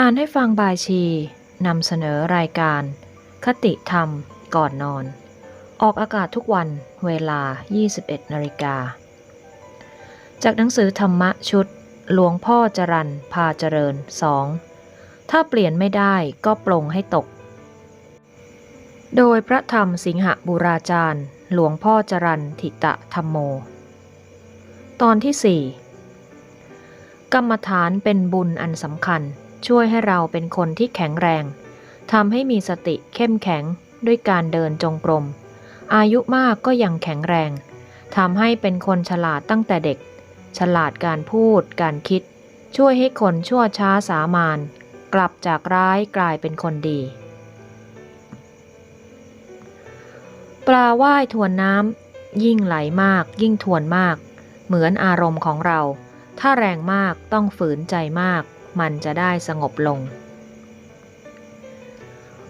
อ่านให้ฟังบายชีนำเสนอรายการ คติธรรมก่อนนอน ออกอากาศทุกวันเวลา 21นาฬิกา จากหนังสือธรรมะชุด หลวงพ่อจรันพาเจริญสองถ้าเปลี่ยนไม่ได้ก็ปลงให้ตก โดยพระธรรมสิงหบุราจารย์ หลวงพ่อจรันทิตะธรรมโม ตอนที่สี่กรรมฐานเป็นบุญอันสำคัญ ช่วยให้เราเป็นคนที่แข็งแรงทำให้มีสติเข้มแข็งด้วยการเดินจงกรม อายุมากก็ยังแข็งแรงทำให้เป็นคนฉลาดตั้งแต่เด็ก ฉลาดการพูด การคิด ช่วยให้คนชั่วช้าสามานกลับจากร้ายกลายเป็นคนดี ปลาว่ายทวนน้ำยิ่งไหลมาก ยิ่งทวนมาก เหมือนอารมณ์ของเรา ถ้าแรงมากต้องฝืนใจมาก มันจะได้สงบลง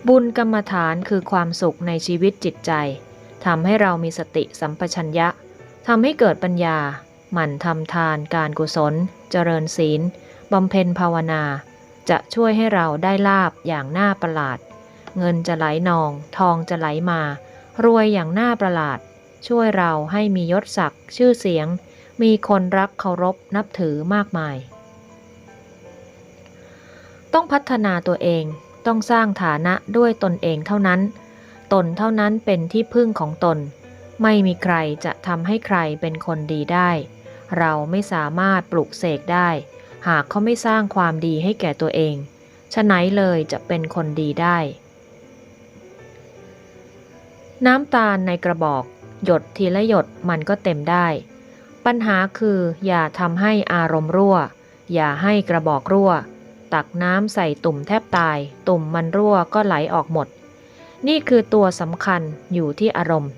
บุญกรรมฐานคือความสุขในชีวิตจิตใจทำให้เรามีสติสัมปชัญญะทำให้เกิดปัญญา หมั่นทำทานการกุศล เจริญศีลบำเพ็ญภาวนา จะช่วยให้เราได้ลาบอย่างน่าประหลาด เงินจะไหลนอง ทองจะไหลมา รวยอย่างน่าประหลาด ช่วยเราให้มียศศักดิ์ชื่อเสียง มีคนรักเคารพนับถือมากมาย ต้องพัฒนาตัวเอง ต้องสร้างฐานะด้วยตนเองเท่านั้น ตนเท่านั้นเป็นที่พึ่งของตน ไม่มีใครจะทำให้ใครเป็นคนดีได้ เราไม่สามารถปลุกเสกได้ หากเขาไม่สร้างความดีให้แก่ตัวเองฉะไหนเลยจะเป็นคนดีได้ น้ำตาลในกระบอก หยดทีละหยดมันก็เต็มได้ ปัญหาคืออย่าทำให้อารมณ์รั่ว อย่าให้กระบอกรั่ว ตักน้ำใส่ตุ่มแทบตาย ตุ่มมันรั่วก็ไหลออกหมด นี่คือตัวสำคัญอยู่ที่อารมณ์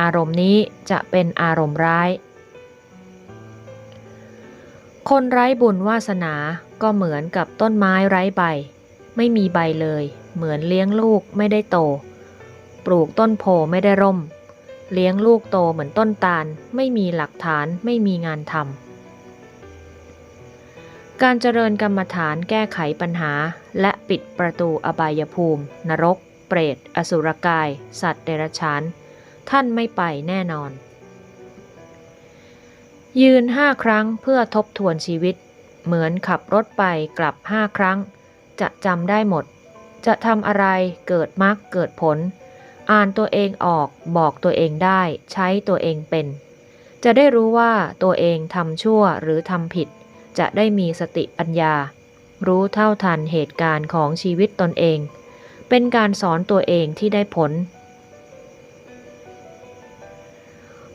อารมณ์นี้จะเป็นอารมณ์ร้าย คนไร้บุญวาสนาก็เหมือนกับต้นไม้ไร้ใบ ไม่มีใบเลย เหมือนเลี้ยงลูกไม่ได้โต ปลูกต้นโพไม่ได้ร่ม เลี้ยงลูกโตเหมือนต้นตาล ไม่มีหลักฐานไม่มีงานทำ การเจริญกรรมฐานแก้ไขปัญหา และปิดประตูอบายภูมิ นรก เปรต อสุรกาย สัตว์เดรัจฉาน ท่านไม่ไปแน่นอน ยืนห้าครั้งเพื่อทบทวนชีวิต เหมือนขับรถไปกลับห้าครั้ง จะจำได้หมด จะทำอะไรเกิดมรรคเกิดผล อ่านตัวเองออกบอกตัวเองได้ ใช้ตัวเองเป็น จะได้รู้ว่าตัวเองทำชั่วหรือทำผิด จะได้มีสติปัญญา รู้เท่าทันเหตุการณ์ของชีวิตตนเอง เป็นการสอนตัวเองที่ได้ผล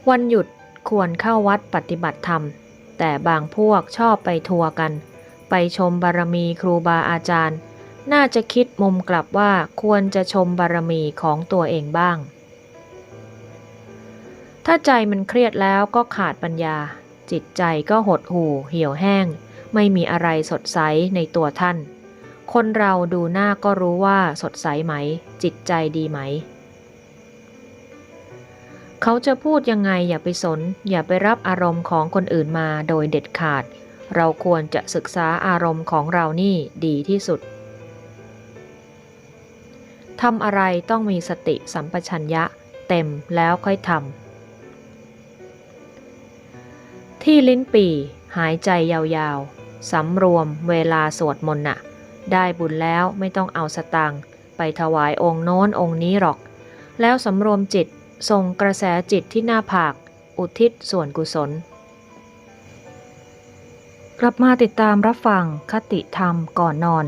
วันหยุดควรเข้าวัดปฏิบัติธรรม แต่บางพวกชอบไปทัวร์กัน ไปชมบารมีครูบาอาจารย์ น่าจะคิดมุมกลับว่าควรจะชมบารมีของตัวเองบ้าง ถ้าใจมันเครียดแล้วก็ขาดปัญญา จิตใจก็หดหู่เหี่ยวแห้ง ไม่มีอะไรสดใสในตัวท่าน คนเราดูหน้าก็รู้ว่าสดใสไหม จิตใจดีไหม เขาจะพูดยังไงอย่าไปสน อย่าไปรับอารมณ์ของคนอื่นมาโดยเด็ดขาด เราควรจะศึกษาอารมณ์ของเรานี่ดีที่สุดทำอะไรต้องมีสติสัมปชัญญะเต็มแล้วค่อยทำ ที่ลิ้นปี่ หายใจยาวๆ สำรวมเวลาสวดมนต์น่ะ ได้บุญแล้วไม่ต้องเอาสตังไปถวายองค์โน้นองค์นี้หรอก แล้วสำรวมจิตส่งกระแสจิตที่หน้าผาก อุทิศส่วนกุศล กลับมาติดตามรับฟังคติธรรมก่อนนอน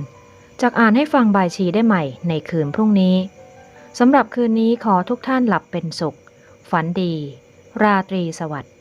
จากอ่านให้ฟังบายชีได้ใหม่ในคืนพรุ่งนี้สำหรับคืนนี้ขอทุกท่านหลับเป็นสุข ฝันดี ราตรีสวัสดิ์